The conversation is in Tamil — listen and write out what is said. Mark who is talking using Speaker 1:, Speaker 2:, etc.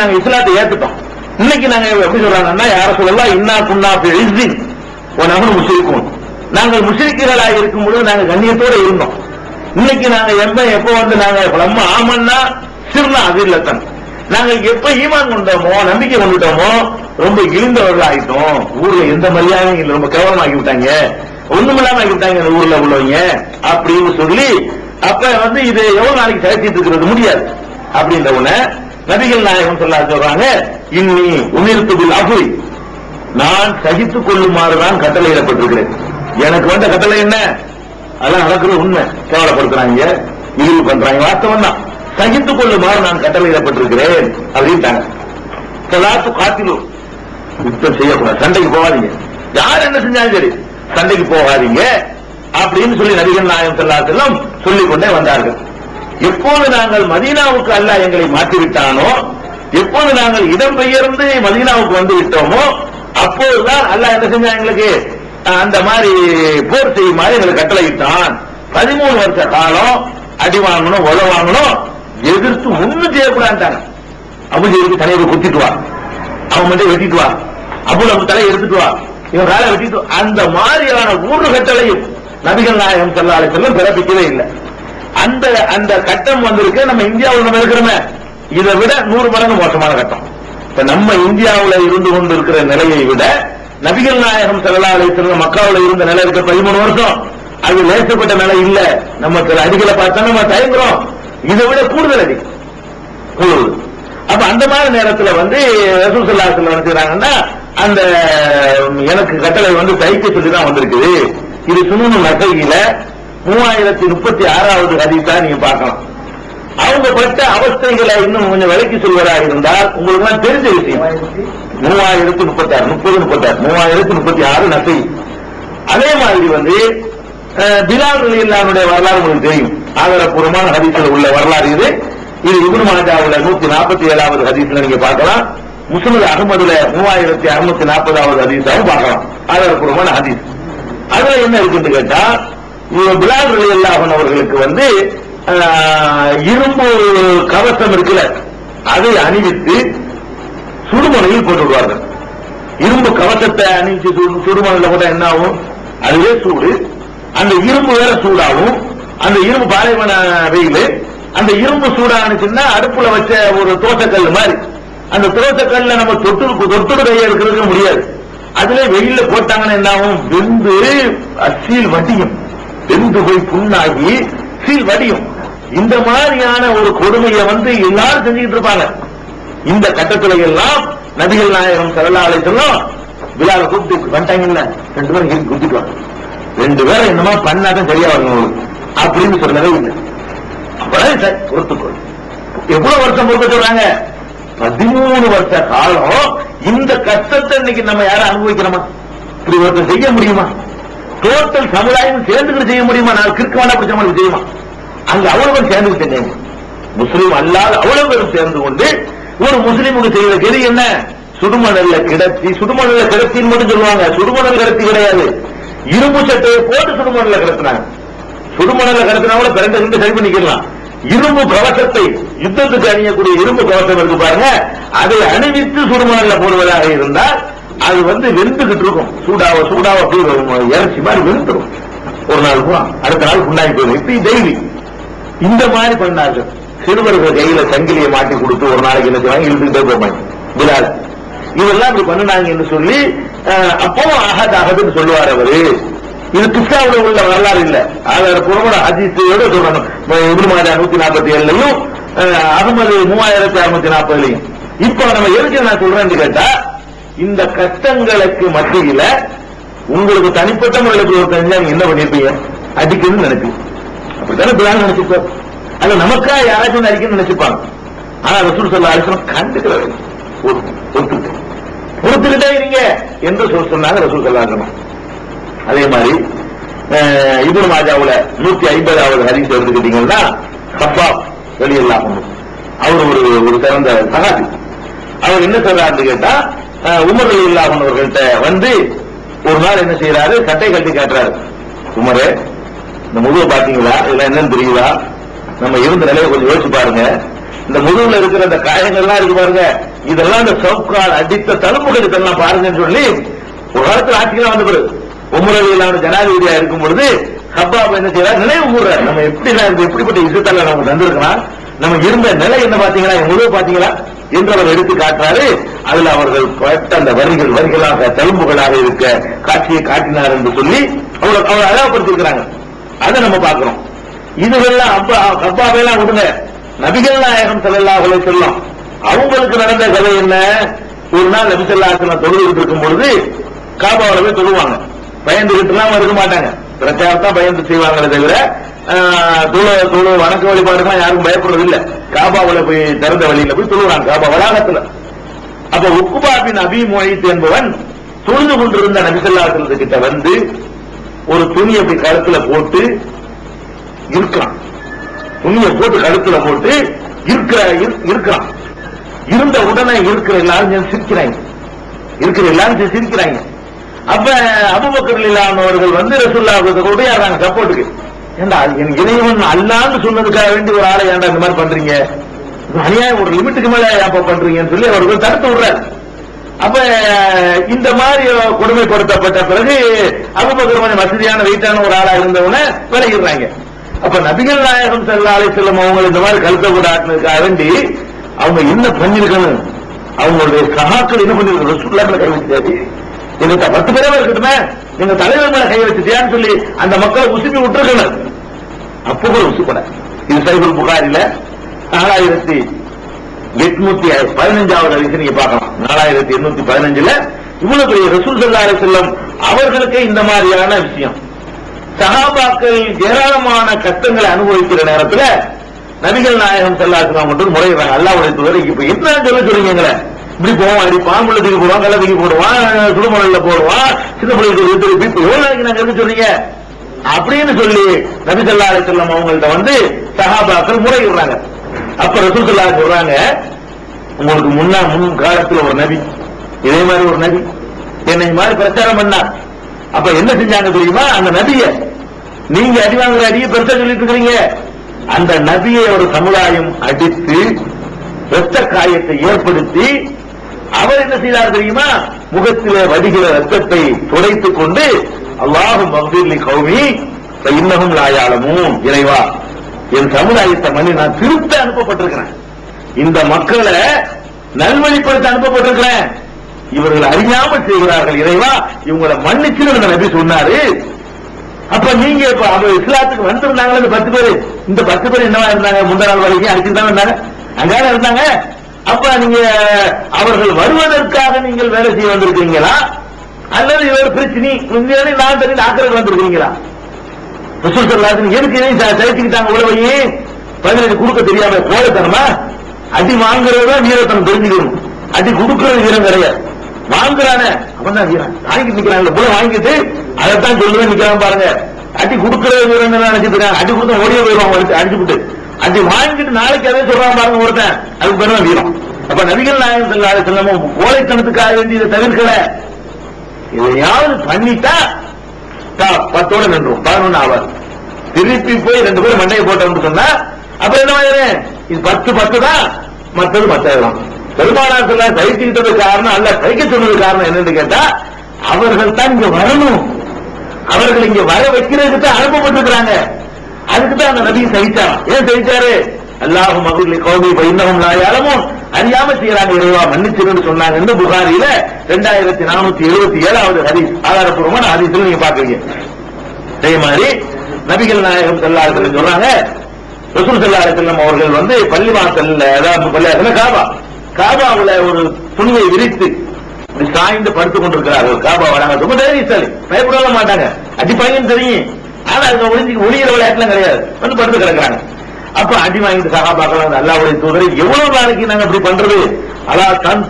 Speaker 1: நாங்க இஸ்லாத்தை ஏத்துட்டோம். இன்னைக்கு நாங்க எப்படி சொல்றாங்கன்னா யார சொல்லலாம் இன்னா குன்னா இஸ்ஸின் நகரும் முஸ்லிக்கும் நாங்கள் முஸ்லிக்குகளாக இருக்கும் பொழுது நாங்க கண்ணியத்தோட இருந்தோம். இன்னைக்கு நாங்க எப்ப எப்ப வந்து நாங்க நம்ம ஆமன்னா சிறுனா அதில்லத்தன் நாங்க எப்ப ஈமான் கொண்டோமோ நம்பிக்கை கொண்டுட்டோமோ ரொம்ப இழிந்தவர்கள் ஆயிட்டோம் ஊர்ல எந்த மரியாதையும் இல்லை ரொம்ப கேவலமாக்கி விட்டாங்க ஒண்ணுமில்லாம ஆக்கி விட்டாங்க இந்த ஊர்ல உள்ளவங்க. அப்படின்னு சொல்லி அப்ப வந்து இது எவ்வளவு நாளைக்கு சகிச்சிட்டு இருக்கிறது முடியாது. அப்படின்ற உடனே நபிகள் நாயகம் சொல்ல சொல்றாங்க இன்னி உமிர்த்துபில் அபுரி நான் சகித்துக் கொள்ளுமாறு தான் கட்டளையிடப்பட்டிருக்கிறேன் எனக்கு வந்த கட்டளை என்ன? அதெல்லாம் நடக்கிறது உண்மை. கேவலப்படுத்துறாங்க இழிவு பண்றாங்க வாஸ்தவம் தான். சகித்துக் கொள்ளுமாறு நான் கட்டளையிடப்பட்டிருக்கிறேன் அப்படின்ட்டாங்க. சலாத்து காத்திலும் யுத்தம் செய்யக்கூடாது. சண்டைக்கு போகாதீங்க. யார் என்ன செஞ்சாலும் சரி சண்டைக்கு போகாதீங்க அப்படின்னு சொல்லி நடிகர் நாயகம் செல்லாத்தெல்லாம் சொல்லிக் கொண்டே வந்தார்கள். எப்போது நாங்கள் மதீனாவுக்கு அல்லாஹ் எங்களை மாற்றிவிட்டானோ எப்போது நாங்கள் இடம்பெயர்ந்து மதீனாவுக்கு வந்து விட்டோமோ அப்போதுதான் அல்லாஹ் என்ன செஞ்சா எங்களுக்கு? அந்த மாதிரி போர் மாதிரி எங்களுக்கு கட்டளையிட்டான். பதிமூணு வருஷ காலம் அடி வாங்கணும் உழ வாங்கணும் எதிர்த்து ஒண்ணும் செய்யக்கூடாதுட்டாங்க அபுஜெயிலுக்கு தலையை குத்திட்டு வா. அவன் மட்டும் வெட்டிட்டு வா. அபுல் அவன் தலையை எடுத்துட்டு வா. இவன் வேலை வெட்டிட்டு அந்த மாதிரியான ஊறு கட்டளையும் நபிகள் நாயகம் செல்லாலை செல்லும் பிறப்பிக்கவே இல்லை. அந்த அந்த கட்டம் வந்திருக்கு நம்ம இந்தியாவில் நம்ம இருக்கிறோமே. இதை விட நூறு மடங்கு மோசமான கட்டம். இப்ப நம்ம இந்தியாவுல இருந்து கொண்டு இருக்கிற நிலையை விட நபிகள் நாயகம் செல்லா செல்லும் மக்காவுல இருந்த நிலை இருக்க பதிமூணு வருஷம். அது லேசப்பட்ட நிலை இல்ல. நம்ம சில அடிகளை பார்த்தா நம்ம தயங்குறோம். இதை விட கூடுதல் அடி கூடுதல். அப்ப அந்த மாதிரி நேரத்துல வந்து ரசூல் ஸல்லல்லாஹு அலைஹி அந்த எனக்கு கட்டளை வந்து தைக்க சொல்லி தான் வந்திருக்குது. இது சுனூனு நசையில மூவாயிரத்தி முப்பத்தி ஆறாவது ஹதீஸா நீங்க பார்க்கலாம் அவங்க பட்ட அவஸ்தைகளை இன்னும் கொஞ்சம் விலைக்கு சொல்வதா இருந்தால் உங்களுக்கு எல்லாம் தெரிஞ்ச விஷயம். மூவாயிரத்தி முப்பத்தி ஆறு முப்பது முப்பத்தாறு மூவாயிரத்தி முப்பத்தி ஆறு நசை அதே மாதிரி வந்து பிலால் ரலியல்லாஹுடைய வரலாறு உங்களுக்கு தெரியும். ஆதாரப்பூர்வமான ஹதீஸ்ல உள்ள வரலாறு இது. இது இபுன் மாஜாவுல நூத்தி நாற்பத்தி ஏழாவது ஹதீஸ்ல நீங்க பார்க்கலாம். முஸ்லிம் அகமதுல மூவாயிரத்தி அறுநூத்தி நாற்பதாவது ஹதீஸாவும் பார்க்கலாம். ஆதாரப்பூர்வமான ஹதீஸ். அதுல என்ன இருக்குன்னு கேட்டா பிலால் ரலியல்லாஹு அவர்களுக்கு வந்து இரும்பு கவசம் இருக்குல்ல அதை அணிவித்து சுடுமனையில் போட்டு விடுவார்கள். இரும்பு கவசத்தை அணிவிச்சு சுடு- சுடுமணல்ல போட்டா என்ன ஆகும் அதுவே சூடு. அந்த இரும்பு வேற சூடாகும். அந்த இரும்பு பாலைவன வெயில். அந்த இரும்பு சூடானுச்சுன்னா அடுப்புல வச்ச ஒரு தோட்டக்கல் மாதிரி. அந்த தோட்டக்கல்ல நம்ம தொட்டு தொட்டு கையை எடுக்கிறதுக்கு முடியாது. அதுல வெயில போட்டாங்கன்னா என்ன ஆகும் வெந்து அச்சியில் வட்டியும். வெந்து போய் புண்ணாகி சீல் வடியும். இந்த மாதிரியான ஒரு கொடுமையை வந்து எல்லாரும் செஞ்சுக்கிட்டு இருப்பாங்க. இந்த கட்டத்துல எல்லாம் நபிகள் நாயகம் சல்லா அலைச்சலும் விழாவை கூப்பிட்டு வந்துட்டாங்கல்ல ரெண்டு பேரும் இருக்கு ரெண்டு பேரும் என்னமா பண்ணாதான் சரியா வரணும் உங்களுக்கு. அப்படின்னு சொன்னதே இல்லை. அப்பதான் சார் பொறுத்துக்கொள். எவ்வளவு வருஷம் பொறுத்த சொல்றாங்க? பதிமூணு வருஷ காலம் இந்த கஷ்டத்தை இன்னைக்கு நம்ம யாரும் அனுபவிக்கிறோமா இப்படி ஒருத்தர் செய்ய முடியுமா? டோட்டல் சமுதாயம் சேர்ந்துக்கிட்டு செய்ய முடியுமா? நான் கிறுக்க வேண்டாம் பிடிச்ச மாதிரி செய்யுமா? அங்க அவ்வளவு சேர்ந்து செஞ்சேன் முஸ்லீம் அல்லாத அவ்வளவு பேரும் சேர்ந்து கொண்டு ஒரு முஸ்லீமுக்கு செய்யற கெதி என்ன? சுடுமணல்ல கிடத்தி சுடுமணல்ல கிடத்தின்னு மட்டும் சொல்லுவாங்க. சுடுமணல் கிடத்தி கிடையாது. இரும்பு சட்டையை போட்டு சுடுமணல்ல கிடத்தினாங்க சுடுமணல்ல கிடத்தினா கூட பிறந்த ரெண்டு சரி பண்ணிக்கலாம் இரும்பு கவசத்தை யுத்தத்துக்கு அணியக்கூடிய இரும்பு கவசம் இருக்கு பாருங்க. அதை அணிவித்து சுடுமணல்ல போடுவதாக இருந்தால் அது வந்து வெந்துகிட்டு இருக்கும். சூடாவ சூடாவ அப்படியே வரும். இறைச்சி மாதிரி வெந்துடும் ஒரு நாள் பூரா. அடுத்த நாள் புண்ணாகி போயிடும். இப்படி டெய்லி இந்த மாதிரி பண்ணார்கள். சிறுவர்கள் கையில சங்கிலியை மாட்டி கொடுத்து ஒரு நாளைக்கு என்ன செய்வாங்க? இழுத்துக்கிட்டே போவாங்க. விழால. இதெல்லாம் இப்படி பண்ணுனாங்கன்னு சொல்லி அஹ், அப்போ அகத் அகதுன்னு சொல்லுவார் அவரு. இது கிறிஸ்தாவுல உள்ள வரலாறு இல்ல. ஆதாரப்பூர்வமான ஹதீஸோட சொல்லணும். இப்னு மாஜா நூத்தி நாற்பத்தி ஏழுலையும் அகமது மூவாயிரத்தி அறுநூத்தி நாற்பதுலையும் இப்போ நம்ம எதுக்கு நான் சொல்றேன்னு கேட்டா இந்த கஷ்டங்களுக்கு மத்தியில உங்களுக்கு தனிப்பட்ட முறையில் ஒரு தெரிஞ்சா நீங்க என்ன பண்ணிருப்பீங்க? அடிக்கணும்னு நினைப்பீங்க. அப்படித்தானே பிளான் நினைச்சுப்போம் அது நமக்கா யாராச்சும் அடிக்கணும்னு நினைச்சுப்பாங்க ஆனா ரசூல் சொல்ல அரசு கண்டுக்கிறது ஒத்துக்கிட்டு பொறுத்துக்கிட்டே. இருங்க என்று சொல் சொன்னாங்க ரசூல் சொல்லாங்க அதே மாதிரி இபுல் மாஜாவுல நூத்தி ஐம்பதாவது ஹரிஸ் எடுத்துக்கிட்டீங்கன்னா சப்பா வெளியெல்லாம் அவர் ஒரு ஒரு சிறந்த சகாதி அவர் என்ன சொல்றாருன்னு கேட்டா உமர் அலி அவர்கள்ட்ட வந்து ஒரு நாள் என்ன செய்யறாரு சட்டை கட்டி காட்டுறாரு. உமரே இந்த முதுவை பாத்தீங்களா இதெல்லாம் என்னன்னு தெரியுதா? நம்ம இருந்த நிலையை கொஞ்சம் யோசிச்சு பாருங்க. இந்த முதுகுல இருக்கிற அந்த காயங்கள்லாம் இருக்கு பாருங்க. இதெல்லாம் இந்த சவுக்கால் அடித்த தழும்புகள் இதெல்லாம் பாருங்கன்னு சொல்லி ஒரு காலத்தில் ஆட்சிக்கெல்லாம் வந்த பிறகு உமரவியலான ஜனாதிபதியா இருக்கும் பொழுது ஹப்பாப் என்ன செய்யறாரு நினைவு கூறுறாரு நம்ம எப்படி எப்படிப்பட்ட யுத்தத்தால நம்ம தந்திருக்கலாம்? நம்ம இருந்த நிலை என்ன பாத்தீங்களா என் பாத்தீங்களா என்று அவர் எடுத்து காட்டுறாரு. அதுல அவர்கள் பட்ட அந்த வரிகள் வரிகளாக தழும்புகளாக இருக்க காட்சியை காட்டினார் என்று சொல்லி அவர் அவர் அழகப்படுத்திருக்கிறாங்க அதை நம்ம பார்க்கிறோம். இதுவெல்லாம் அப்பா அப்பாவையெல்லாம் விடுங்க. நபிகள் நாயகம் ஸல்லல்லாஹு அவளை சொல்லும் அவங்களுக்கு நடந்த கதை என்ன? ஒரு நாள் நபி ஸல்லல்லாஹு தொழுதுகிட்டு இருக்கும் பொழுது காபாவில போய் தொழுவாங்க. பயந்துகிட்டுலாம் இருக்க மாட்டாங்க. பிரச்சாரத்தான் பயந்து செய்வாங்களே தவிர ஆஹ், தொழு தொழு வணக்க வழிபாடுலாம் யாரும் பயப்படுறது இல்லை காபாவுல போய் திறந்த வழியில போய் தொழுவாங்க காபா வளாகத்துல. அப்ப உக்குபா பின் அபி மொழித் என்பவன் தொழுது கொண்டிருந்த நபிசல்லாசலத்து கிட்ட வந்து ஒரு துணியை அப்படி கழுத்துல போட்டு இருக்கான் துணியை போட்டு கழுத்துல போட்டு இருக்கிற இருக்கான் இருந்த உடனே இருக்கிற எல்லாரும் சிரிக்கிறாங்க. இருக்கிற எல்லாரும் சிரிக்கிறாங்க. அப்ப அபுபக்கர் இல்லாதவர்கள் வந்து ரசுல்லா கூட சப்போர்ட்டுக்கு. ஏண்டா என் இறைவன் அல்லான்னு சொன்னதுக்காக வேண்டி ஒரு ஆளை ஏன்டா இந்த மாதிரி பண்றீங்க? அநியாயம் ஒரு லிமிட்டுக்கு மேல ஏப்பா பண்றீங்கன்னு சொல்லி அவர்கள் தடுத்து விடுறாரு. அப்ப இந்த மாதிரி கொடுமைப்படுத்தப்பட்ட பிறகு அபுபக்கர் கொஞ்சம் வசதியான வெயிட்டான ஒரு ஆளா இருந்தவன விலகிடுறாங்க. அப்ப நபிகள் நாயகம் ஸல்லல்லாஹு செல்லும் வஸல்லம் அவங்க இந்த மாதிரி கழுத்த கூட ஆட்டினதுக்காக வேண்டி அவங்க என்ன பண்ணிருக்கணும்? அவங்களுடைய சகாக்கள் என்ன பண்ணிருக்கணும்? சுற்றுலா கிடையாது வச்சாரு பத்து பேரே இருக்கட்டுமே? எங்க தலைவர் மேல கை வச்சுட்டியான்னு சொல்லி அந்த மக்களை உசுப்பி விட்டுருக்கணும். அப்போ கூட உசுப்பட. இது சைபர் புகாரில நாலாயிரத்தி எட்நூத்தி பதினஞ்சாவது அதிசயம் நீங்க பார்க்கலாம். நாலாயிரத்தி எண்ணூத்தி பதினஞ்சுல இவ்வளவு பெரிய ரசூல் சல்லா செல்லம் அவர்களுக்கு இந்த மாதிரியான விஷயம். சகாபாக்கள் ஏராளமான கஷ்டங்களை அனுபவிக்கிற நேரத்துல நபிகள் நாயகம் செல்லாசலாம் மட்டும் முறையிடுறாங்க. அல்லாவுடைய தூதர் இப்ப என்ன சொல்ல சொல்றீங்க இப்படி போவான் அடி பாம்புல தூக்கி போடுவான் கல்ல தூக்கி போடுவான் சுடுமணல்ல போடுவான் சின்ன பிள்ளைக்கு ஒரு திருப்பி இப்ப எவ்வளவு நாளைக்கு நாங்க இருக்க சொன்னீங்க அப்படின்னு சொல்லி நபி சொல்லா செல்லம் அவங்கள்ட்ட வந்து சகாபாக்கள் முறையிடுறாங்க. அப்ப ரசூல் சொல்லா சொல்றாங்க உங்களுக்கு முன்னா முன் காலத்துல ஒரு நபி இதே மாதிரி ஒரு நபி என்னை மாதிரி பிரச்சாரம் பண்ணார். அப்ப என்ன செஞ்சாங்க தெரியுமா? அந்த நபிய நீங்க அடி வாங்குற அடியை பெருசா சொல்லிட்டு இருக்கிறீங்க. அந்த நபியை ஒரு சமுதாயம் அடித்து ரத்த காயத்தை ஏற்படுத்தி அவர் என்ன செய்தார் தெரியுமா? முகத்திலே வடிகிற ரத்தத்தை துடைத்துக் கொண்டு அல்லாஹும் மகதீர்லி கௌமி இன்னமும் லாயாளமும் இறைவா என் சமுதாயத்தை மணி நான் திருத்த அனுப்பப்பட்டிருக்கிறேன். இந்த மக்களை நல்வழிப்படுத்த அனுப்பப்பட்டிருக்கிறேன். இவர்கள் அறியாமல் செய்கிறார்கள் இறைவா. இவங்களை மன்னிச்சுன்னு நபி சொன்னாரு. அப்ப நீங்க இப்ப அவங்க இஸ்லாத்துக்கு வந்திருந்தாங்களே? இந்த பத்து பேர்? இந்த பத்து பேர் என்னவா இருந்தாங்க? முந்த நாள் வரைக்கும் அடிச்சுதான் இருந்தாங்க. அங்கான இருந்தாங்க? அப்ப நீங்க அவர்கள் வருவதற்காக நீங்கள் வேலை செய்ய வந்திருக்கீங்களா அல்லது இவர் பிரச்சனை உண்மையான நான் தெரிஞ்சு ஆக்கிரகம் வந்திருக்கீங்களா ரசூல் சல்லாசன் எதுக்கு இதையும் ச- உழவையே பதினெட்டு கொடுக்க தெரியாம கோலத்தனமா அடி வாங்குறத வீரத்தனம் தெரிஞ்சுக்கணும். அடி கொடுக்கறது வீரம் கிடையாது. வாங்குறானே அவன் தான் வீரன். வாங்கிட்டு நிக்கிறான் போல வாங்கிட்டு அதைத்தான் சொல்லுவேன் நிக்கிறான் பாருங்க. அடி கொடுக்கறது வீரம் நினைச்சிட்டு அடி கொடுத்தா ஓடிய போயிடுவான் அடிச்சுட்டு அது வாங்கிட்டு நாளைக்கு அதே சொல்றான் பாருங்க ஒருத்தன். அதுக்கு பேர் வீரம். அப்ப நபிகள் நாயகம் செல்லாத செல்லமும் கோழைத்தனத்துக்காக வேண்டி இதை தவிர்க்கல. இதையாவது பண்ணிட்டா தா- பத்தோட நின்றும். பதினொன்னு ஆவாது. திருப்பி போய் ரெண்டு பேரும் மண்டையை போட்டோம்னு சொன்னா அப்ப என்ன ஆயிரு இது பத்து பத்து தான் மற்றது மத்தாயிரம் பெருமானார் சொல்ல சைக்கிட்டது காரணம் அல்ல சைக்க சொன்னது காரணம் என்னன்னு கேட்டா அவர்கள் தான் இங்க வரணும். அவர்கள் இங்க வர வைக்கிறதுக்கு அனுப்பப்பட்டிருக்கிறாங்க. அதுக்கு தான் அந்த நபி சகிச்சாராம். ஏன் சகிச்சாரு? அல்லாஹு மகுலி கௌமி பைந்தகம் நாயாலமும் அறியாம செய்யறாங்க இறைவா மன்னிச்சிருன்னு சொன்னாங்கன்னு புகாரியில ரெண்டாயிரத்தி நானூத்தி எழுபத்தி ஏழாவது ஹரிஸ் ஆதாரப்பூர்வமான ஹதீஸ்ல நீங்க பாக்குறீங்க அதே மாதிரி நபிகள் நாயகம் செல்லார்கள் சொல்றாங்க ரசூல் செல்லாரத்திலும் அவர்கள் வந்து பள்ளிவாசல்ல அதாவது பள்ளிவாசல்ல காபா? காபாவுல ஒரு துணியை விரித்து இப்படி சாய்ந்து படுத்துக் கொண்டிருக்கிறார்கள். காபா வராங்க ரொம்ப தைரியசாலி. பயப்படவே மாட்டாங்க. அடிப்பாங்கன்னு தெரியும். ஆனா அதுக்கு ஒளிஞ்சு ஒளியிற விளையாட்டுலாம் கிடையாது. வந்து படுத்து கிடக்குறாங்க. அப்ப அடி வாங்கிட்டு சகாபாக்கள் அல்லாவுடைய தூதரை எவ்வளவு நாளைக்கு நாங்க இப்படி பண்றது? அலா தன்